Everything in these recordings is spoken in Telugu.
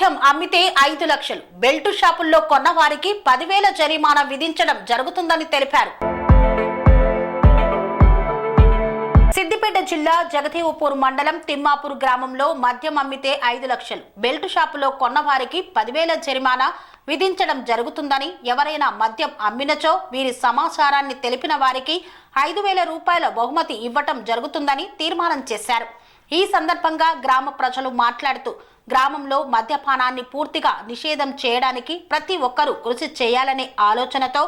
మద్యం అమ్మితే ఐదు లక్షలు. బెల్టు షాపుల్లో కొన్న వారికి పదివేల జరిమానా విధించడం జరుగుతుందని తెలిపారు. సిద్దిపేట జిల్లా జగదేవపూర్ మండలం తిమ్మాపూర్ గ్రామంలో మద్యం అమ్మితే ఐదు లక్షలు. బెల్ట్ షాపులో కొన్న వారికి పదివేల జరిమానా విధించడం జరుగుతుందని ఎవరైనా మద్యం అమ్మినచో వీరి సమాచారాన్ని తెలిపిన వారికి ఐదు వేల రూపాయల బహుమతి ఇవ్వటం జరుగుతుందని తీర్మానం చేశారు. ఈ సందర్భంగా గ్రామ ప్రజలు మాట్లాడుతూ గ్రామంలో మద్యపానాన్ని పూర్తిగా నిషేధం చేయడానికి ప్రతి ఒక్కరూ కృషి చేయాలనే ఆలోచనతో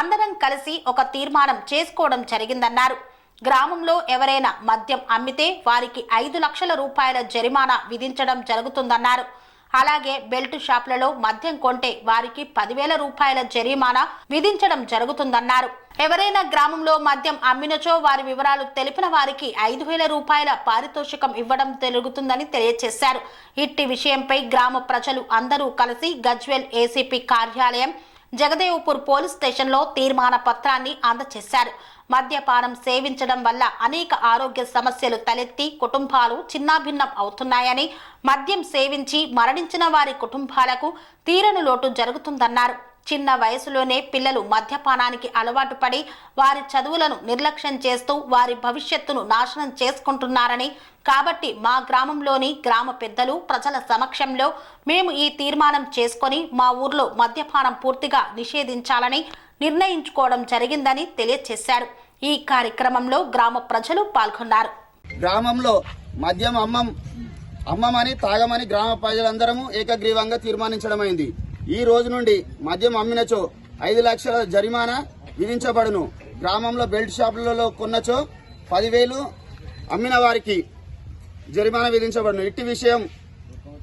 అందరం కలిసి ఒక తీర్మానం చేసుకోవడం జరిగిందన్నారు. గ్రామంలో ఎవరైనా మద్యం అమ్మితే వారికి ఐదు లక్షల రూపాయల జరిమానా విధించడం జరుగుతుందన్నారు. అలాగే బెల్ట్ షాపులలో మద్యం కొంటే వారికి పదివేల రూపాయల జరిమానా విధించడం జరుగుతుందన్నారు. ఎవరైనా గ్రామంలో మద్యం అమ్మినచో వారి వివరాలు తెలిపిన వారికి ఐదు వేల రూపాయల పారితోషికం ఇవ్వడం జరుగుతుందని తెలియజేశారు ఇట్టి విషయంపై గ్రామ ప్రజలు అందరూ కలిసి గజ్వెల్ ఏసీపీ కార్యాలయం జగదేవ్పూర్ పోలీస్ స్టేషన్లో తీర్మాన పత్రాన్ని అందజేశారు మద్యపానం సేవించడం వల్ల అనేక ఆరోగ్య సమస్యలు తలెత్తి కుటుంబాలు చిన్నాభిన్నం అవుతున్నాయని మద్యం సేవించి మరణించిన వారి కుటుంబాలకు తీరని లోటు జరుగుతుందన్నారు. చిన్న వయసులోనే పిల్లలు మద్యపానానికి అలవాటు పడి వారి చదువులను నిర్లక్ష్యం చేస్తూ వారి భవిష్యత్తును నాశనం చేసుకుంటున్నారని కాబట్టి మా గ్రామంలోని గ్రామ పెద్దలు ప్రజల సమక్షంలో మేము ఈ తీర్మానం చేసుకొని మా ఊర్లో మద్యపానం పూర్తిగా నిషేధించాలని నిర్ణయించుకోవడం జరిగిందని తెలియజేశారు ఈ కార్యక్రమంలో గ్రామ ప్రజలు పాల్గొన్నారు. గ్రామంలో మద్యం అమ్మం అమ్మమని తాగమని గ్రామ ప్రజలందరము ఏకగ్రీవంగా తీర్మానించడమైంది. ఈ రోజు నుండి మద్యం అమ్మినచో ఐదు లక్షల జరిమానా విధించబడును. గ్రామంలో బెల్ట్ షాపులలో కొన్నచో పదివేలు అమ్మిన వారికి జరిమానా విధించబడును. ఇట్టి విషయం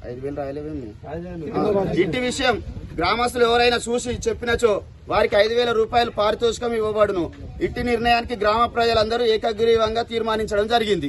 ఐదు వేలు రాయలేవేమి ఆ, ఇట్టి విషయం గ్రామస్తులు ఎవరైనా చూసి చెప్పినచో వారికి ఐదు వేల రూపాయలు పారితోషికం ఇవ్వబడును. ఇట్టి నిర్ణయానికి గ్రామ ప్రజలందరూ ఏకగ్రీవంగా తీర్మానించడం జరిగింది.